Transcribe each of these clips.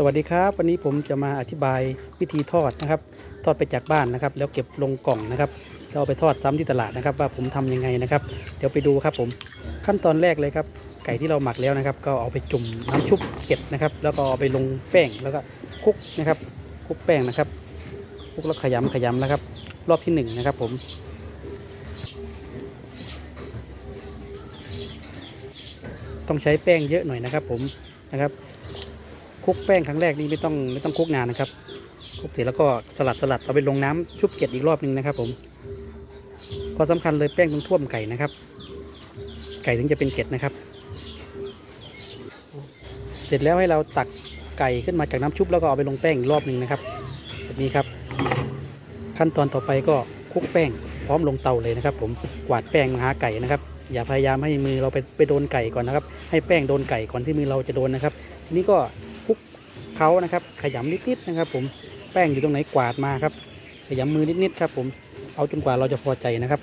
สวัสดีครับวันนี้ผมจะมาอธิบายวิธีทอดนะครับ ทอดไปจากบ้านนะครับ แล้วเก็บลงกล่องนะครับแล้วเอาไปทอดซ้ำที่ตลาดนะครับ ว่าผมทำยังไงนะครับ เดี๋ยวไปดูครับผมขั้นตอนแรกเลยครับ ไก่ที่เราหมักแล้วนะครับ ก็เอาไปจุ่มน้ำชุบเก็ดนะครับ แล้วก็เอาไปลงแป้งแล้วก็คลุกนะครับคลุกแป้งนะครับคลุกแล้วขยำขยำนะครับ รอบที่หนึ่งนะครับผมต้องใช้แป้งเยอะหน่อยนะครับผมนะครับ คุกแป้งครั้งแรกนี่ไม่ต้องไม่ต้องคุกนานนะครับคุกเสร็จแล้วก็สลัดสลัดเอาไปลงน้ำชุบเกล็ดอีกรอบหนึ่งนะครับ ผมข้อสำคัญเลยแป้งต้องท่วมไก่นะครับ ไก่ถึงจะเป็นเกล็ดนะครับ เสร็จแล้วให้เราตักไก่ขึ้นมาจากน้ำชุบแล้วก็เอาไปลงแป้งอีกรอบหนึ่งนะครับแบบนี้ครับ ขั้นตอนต่อไปก็คุกแป้งพร้อมลงเตาเลยนะครับ ผมกวาดแป้งมาหาไก่นะครับอย่าพยายามให้มือเราไปไปโดนไก่ก่อนนะครับ ให้แป้งโดนไก่ก่อนที่มือเราจะโดนนะครับทีนี้ก็ เขานะครับ ขยำนิดๆนะครับ ผมแป้งอยู่ตรงไหนกวาดมาครับ ขยำมือนิดๆครับ ผมเอาจนกว่าเราจะพอใจนะครับ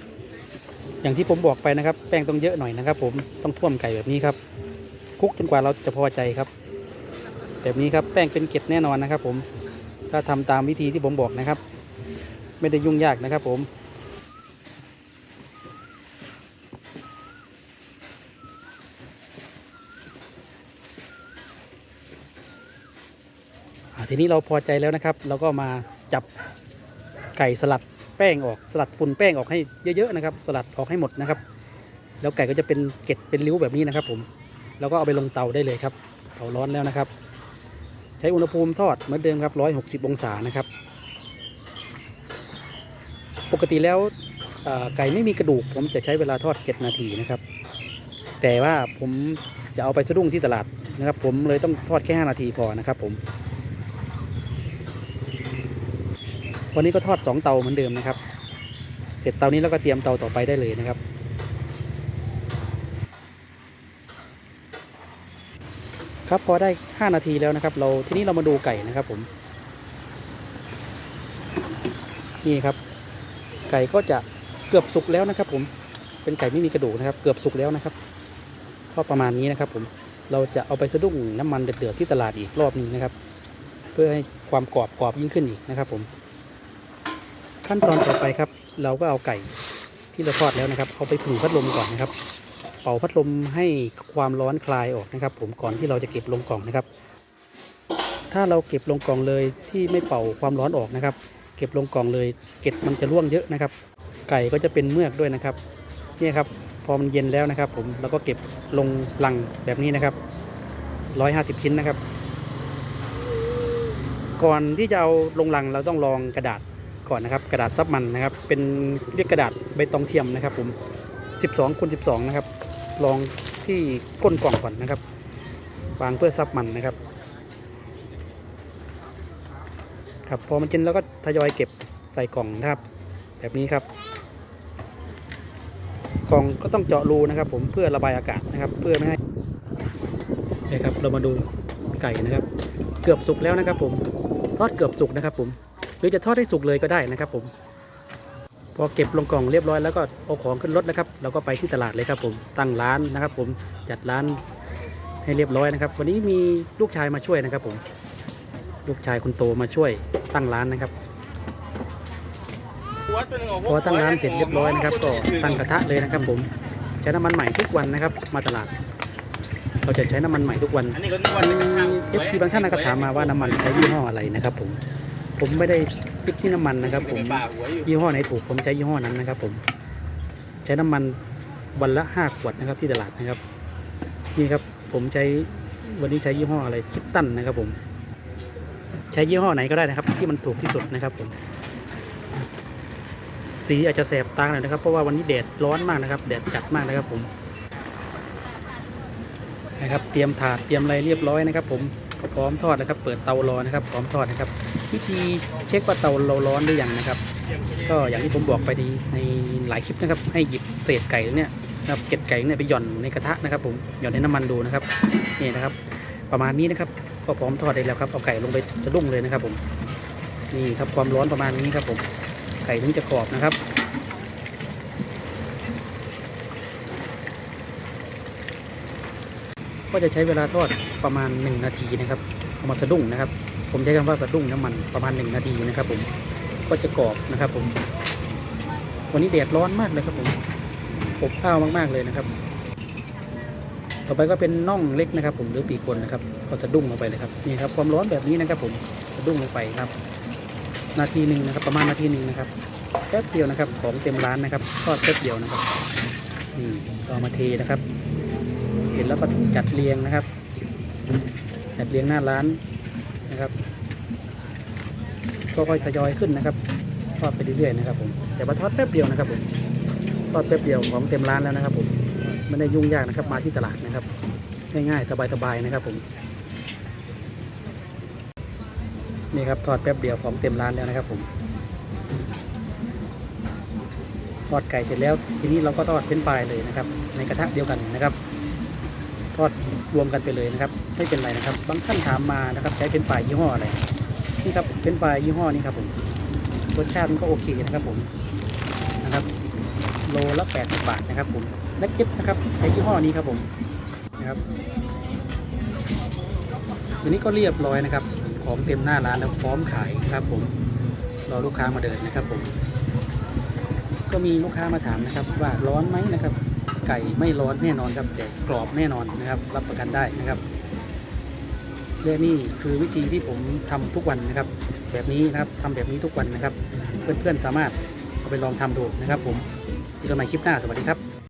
อย่างที่ผมบอกไปนะครับ แป้งต้องเยอะหน่อยนะครับ ผมต้องท่วมไก่แบบนี้ครับคลุกจนกว่าเราจะพอใจครับ แบบนี้ครับแป้งเป็นเกล็ดแน่นอนนะครับ ผมถ้าทำตามวิธีที่ผมบอกนะครับ ไม่ได้ยุ่งยากนะครับ ผม ทีนี้เราพอใจแล้วนะครับ เราก็มาจับไก่สลัดแป้งออกสลัดฝุ่นแป้งออกให้เยอะๆนะครับ สลัดออกให้หมดนะครับ แล้วไก่ก็จะเป็นเกล็ดเป็นริ้วแบบนี้นะครับ ผมแล้วก็เอาไปลงเตาได้เลยครับเตาร้อนแล้วนะครับ ใช้อุณหภูมิทอดเหมือนเดิมครับ 160 องศานะครับ ปกติแล้วไก่ไม่มีกระดูก ผมจะใช้เวลาทอด 7 นาทีนะครับ แต่ว่าผมจะเอาไปสะดุ้งที่ตลาดนะครับ ผมเลยต้องทอดแค่ 5 นาทีพอนะครับผม วันนี้ก็ทอด 2 เตาเหมือนเดิมนะครับ เสร็จเตานี้แล้วก็เตรียมเตาต่อไปได้เลยนะครับ ครับพอได้ 5 นาทีแล้วนะครับ เราทีนี้เรามาดูไก่นะครับผมนี่ครับ ไก่ก็จะเกือบสุกแล้วนะครับ ผมเป็นไก่ไม่มีกระดูกนะครับ เกือบสุกแล้วนะครับก็ประมาณนี้นะครับ ผมเราจะเอาไปสะดุ้งน้ำมันเดือดๆที่ตลาดอีกรอบหนึงนะครับ เพื่อให้ความกรอบกรอบยิ่งขึ้นอีกนะครับ ผม ขั้นตอนต่อไปครับ เราก็เอาไก่ที่เราทอดแล้วนะครับ เอาไปผึ่งพัดลมก่อนนะครับ เป่าพัดลมให้ความร้อนคลายออกนะครับ ผมก่อนที่เราจะเก็บลงกล่องนะครับ ถ้าเราเก็บลงกล่องเลยที่ไม่เป่าความร้อนออกนะครับ เก็บลงกล่องเลยเกล็ดมันจะร่วงเยอะนะครับ ไก่ก็จะเป็นเมือกด้วยนะครับนี่ครับพอมันเย็นแล้วนะครับ ผมเราก็เก็บลงลังแบบนี้นะครับร้อยห้าสิบชิ้นนะครับ ก่อนที่จะเอาลงลังเราต้องรองกระดาษ ก่อนนะครับ กระดาษซับมันนะครับ เป็นเรียกกระดาษใบตองเทียมนะครับ ผม 12คูณ12 นะครับรองที่ก้นกล่องก่อนนะครับ วางเพื่อซับมันนะครับ ครับพอมันเย็นแล้วก็ทยอยเก็บใส่กล่องนะครับ แบบนี้ครับ กล่องก็ต้องเจาะรูนะครับ ผมเพื่อระบายอากาศนะครับ เพื่อไม่ให้นี่ครับเรามาดูไก่นะครับ เกือบสุกแล้วนะครับ ผมทอดเกือบสุกนะครับ ผม รือจะทอดให้สุกเลยก็ได้นะครับผม พอเก็บลงกล่องเรียบร้อยแล้วก็เอาของขึ้นรถนะครับเราก็ไปที่ตลาดเลยครับผมตั้งร้านนะครับ ผมจัดร้านให้เรียบร้อยนะครับ วันนี้มีลูกชายมาช่วยนะครับ ผม ลูกชายคนโตมาช่วยตั้งร้านนะครับพอตั้งร้านเสร็จเรียบร้อยนะครับก็ตั้งกระทะเลยนะครับ ผมใช้น้ำมันใหม่ทุกวันนะครับ มาตลาด เราจะใช้น้ำมันใหม่ทุกวันอันนี้ก็นึกว่าจะเป็นทางเอฟซีบางท่านนะครับถามมาว่าน้ำมันใช้ยี่ห้ออะไรนะครับ ผม ผมไม่ได้ฟิกที่น้ำมันนะครับ ผมยี่ห้อไหนถูกผมใช้ยี่ห้อนั้นนะครับ ผม ใช้น้ำมันวันละห้าขวดนะครับที่ตลาดนะครับ นี่ครับผมใช้วันนี้ใช้ยี่ห้ออะไรคิดตันนะครับผม ใช้ยี่ห้อไหนก็ได้นะครับ ที่มันถูกที่สุดนะครับผม สีอาจจะแสบตาหน่อยนะครับ เพราะว่าวันนี้แดดร้อนมากนะครับแดดจัดมากนะครับผมนะครับ เตรียมถาดเตรียมอะไรเรียบร้อยนะครับ ผม พร้อมทอดนะครับ เปิดเตารอนะครับ พร้อมทอดนะครับ วิธีเช็คว่าเตาเราร้อนหรือยังนะครับ ก็อย่างที่ผมบอกไปดีในหลายคลิปนะครับ ให้หยิบเศษไก่เนี่ยนะครับเกล็ดไก่เนี่ยไปหย่อนในกระทะนะครับ ผมหย่อนในน้ำมันดูนะครับนี่นะครับ ประมาณนี้นะครับ ก็พร้อมทอดได้แล้วครับเอาไก่ลงไปสะดุ้งเลยนะครับ ผมนี่ครับความร้อนประมาณนี้ครับผมไก่ถึงจะกรอบนะครับ ก็จะใช้เวลาทอดประมาณ 1 นาทีนะครับเอามาสะดุ้งนะครับ ผมใช้คำว่าสะดุ้งน้ำมันประมาณหนึ่งนาทีนะครับผมก็จะกรอบนะครับผม วันนี้แดดร้อนมากเลยครับผมอบอ้าวมากๆเลยนะครับ ต่อไปก็เป็นน่องเล็กนะครับ ผมหรือปีกบนนะครับ ก็สะดุ้งลงไปเลยครับนี่ครับ ความร้อนแบบนี้นะครับ ผมสะดุ้งลงไปครับ นาทีหนึ่งนะครับ ประมาณนาทีหนึ่งนะครับแป๊บเดียวนะครับ ของเต็มร้านนะครับทอดแป๊บเดียวนะครับนี่ก็เอามาเทนะครับ เสร็จแล้วก็จัดเรียงนะครับ จัดเรียงหน้าร้านนะครับก็ค่อยทยอยขึ้นนะครับทอดไปเรื่อยๆนะครับผมแต่ว่าทอดแป๊บเดียวนะครับผมทอดแป๊บเดียวของเต็มร้านแล้วนะครับผมไม่ได้ยุ่งยากนะครับมาที่ตลาดนะครับ ง่ายๆสบายๆนะครับผมนี่ครับทอดแป๊บเดียวของเต็มร้านแล้วนะครับผมทอดไก่เสร็จแล้ว ทีนี้เราก็ทอดเป็นช์ฟรายเลยนะครับ ในกระทะเดียวกันนะครับ ทอดรวมกันไปเลยนะครับ ไม่เป็นไรนะครับ บางท่านถามมานะครับ ใช้เป็นช์ฟรายยี่ห้ออะไรนี่ครับเป็นช์ฟรายยี่ห้อนี้ครับผมรสชาติมันก็โอเคนะครับผมนะครับ โลละ80บาทนะครับผมนักเก็ตนะครับใช้ยี่ห้อนี้ครับผมนะครับทีนี้ก็เรียบร้อยนะครับ ของเต็มหน้าร้านแล้วพร้อมขายครับผมรอลูกค้ามาเดินนะครับผม ก็มีลูกค้ามาถามนะครับ ว่าร้อนไหมนะครับ ไก่ไม่ร้อนแน่นอนครับแต่กรอบแน่นอนนะครับ รับประกันได้นะครับและนี่คือวิธีที่ผมทำทุกวันนะครับ แบบนี้นะครับทำแบบนี้ทุกวันนะครับ เพื่อนๆสามารถเอาไปลองทำดูนะครับ ผมเจอกันใหม่คลิปหน้าสวัสดีครับ